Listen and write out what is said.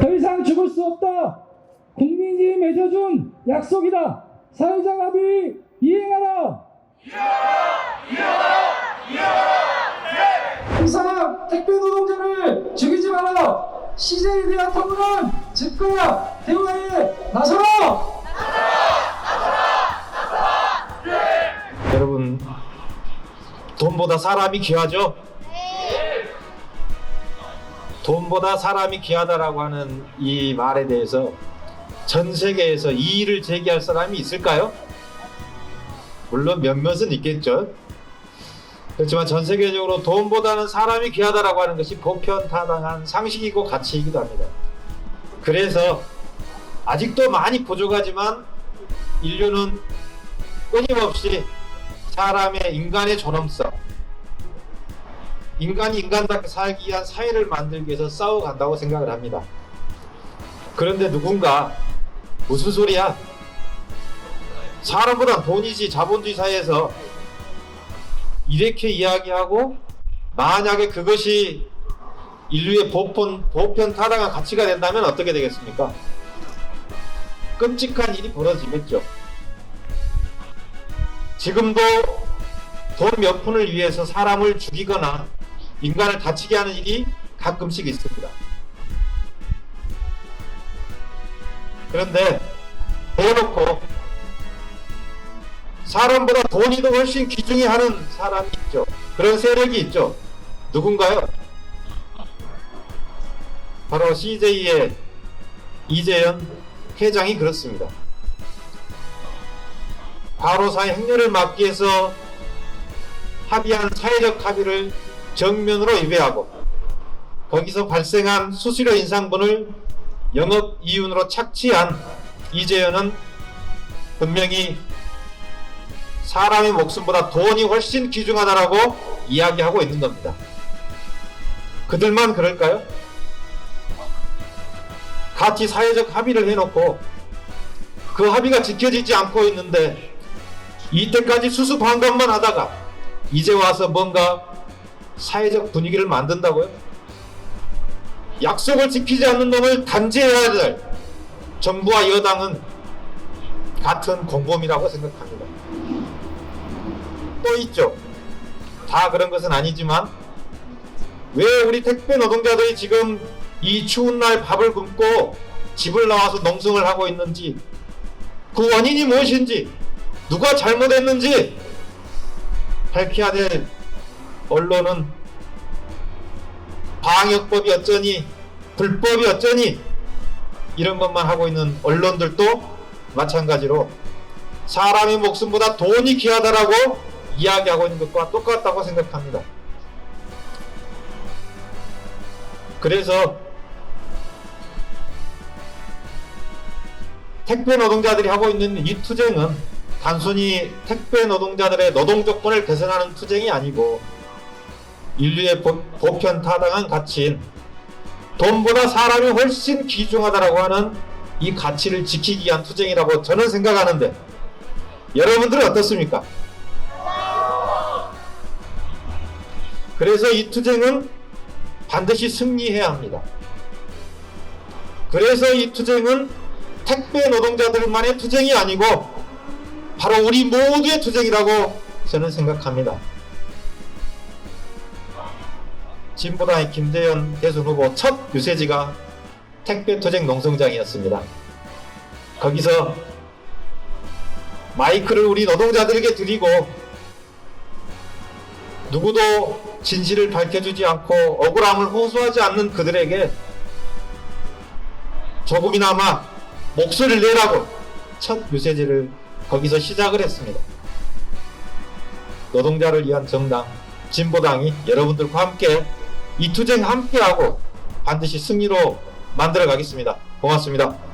더 이상 죽을 수 없다. 국민이 맺어준 약속이다. 사회적 합의 이행하라. 이상 택배 노동자를 죽이지 마라. CJ에 대한 통은 즉각 대우에 나서라. 여러분 돈보다 사람이 귀하죠? 돈보다 사람이 귀하다라고 하는 이 말에 대해서 전 세계에서 이의를 제기할 사람이 있을까요? 물론 몇몇은 있겠죠. 그렇지만 전 세계적으로 돈보다는 사람이 귀하다라고 하는 것이 보편 타당한 상식이고 가치이기도 합니다. 그래서 아직도 많이 부족하지만 인류는 끊임없이 사람의 인간의 존엄성, 인간이 인간답게 살기 위한 사회를 만들기 위해서 싸워간다고 생각을 합니다. 그런데 누군가 무슨 소리야? 사람보다 돈이지 자본주의 사회에서 이렇게 이야기하고 만약에 그것이 인류의 보편, 보편 타당한 가치가 된다면 어떻게 되겠습니까? 끔찍한 일이 벌어지겠죠. 지금도 돈 몇 푼을 위해서 사람을 죽이거나 인간을 다치게 하는 일이 가끔씩 있습니다. 그런데 대놓고 사람보다 돈이 더 훨씬 귀중히 하는 사람이 있죠. 그런 세력이 있죠. 누군가요? 바로 CJ의 이재현 회장이 그렇습니다. 과로사의 행렬을 막기 위해서 합의한 사회적 합의를 정면으로 위배하고 거기서 발생한 수수료 인상분을 영업 이윤으로 착취한 이재현은 분명히 사람의 목숨보다 돈이 훨씬 귀중하다라고 이야기하고 있는 겁니다. 그들만 그럴까요? 같이 사회적 합의를 해놓고 그 합의가 지켜지지 않고 있는데 이때까지 수수방관만 하다가 이제 와서 뭔가 사회적 분위기를 만든다고요? 약속을 지키지 않는 놈을 단죄해야 될 정부와 여당은 같은 공범이라고 생각합니다. 또 있죠. 다 그런 것은 아니지만 왜 우리 택배 노동자들이 지금 이 추운 날 밥을 굶고 집을 나와서 농성을 하고 있는지 그 원인이 무엇인지 누가 잘못했는지 밝혀야 될 언론은 방역법이 어쩌니 불법이 어쩌니 이런 것만 하고 있는 언론들도 마찬가지로 사람의 목숨보다 돈이 귀하다라고 이야기하고 있는 것과 똑같다고 생각합니다. 그래서 택배 노동자들이 하고 있는 이 투쟁은 단순히 택배 노동자들의 노동 조건을 개선하는 투쟁이 아니고 인류의 보, 보편 타당한 가치인 돈보다 사람이 훨씬 귀중하다라고 하는 이 가치를 지키기 위한 투쟁이라고 저는 생각하는데 여러분들은 어떻습니까? 그래서 이 투쟁은 반드시 승리해야 합니다. 그래서 이 투쟁은 택배 노동자들만의 투쟁이 아니고 바로 우리 모두의 투쟁이라고 저는 생각합니다. 진보당의 김대현 대선 후보 첫 유세지가 택배 투쟁 농성장이었습니다. 거기서 마이크를 우리 노동자들에게 드리고 누구도 진실을 밝혀주지 않고 억울함을 호소하지 않는 그들에게 조금이나마 목소리를 내라고 첫 유세지를 거기서 시작을 했습니다. 노동자를 위한 정당 진보당이 여러분들과 함께 이 투쟁 함께하고 반드시 승리로 만들어 가겠습니다. 고맙습니다.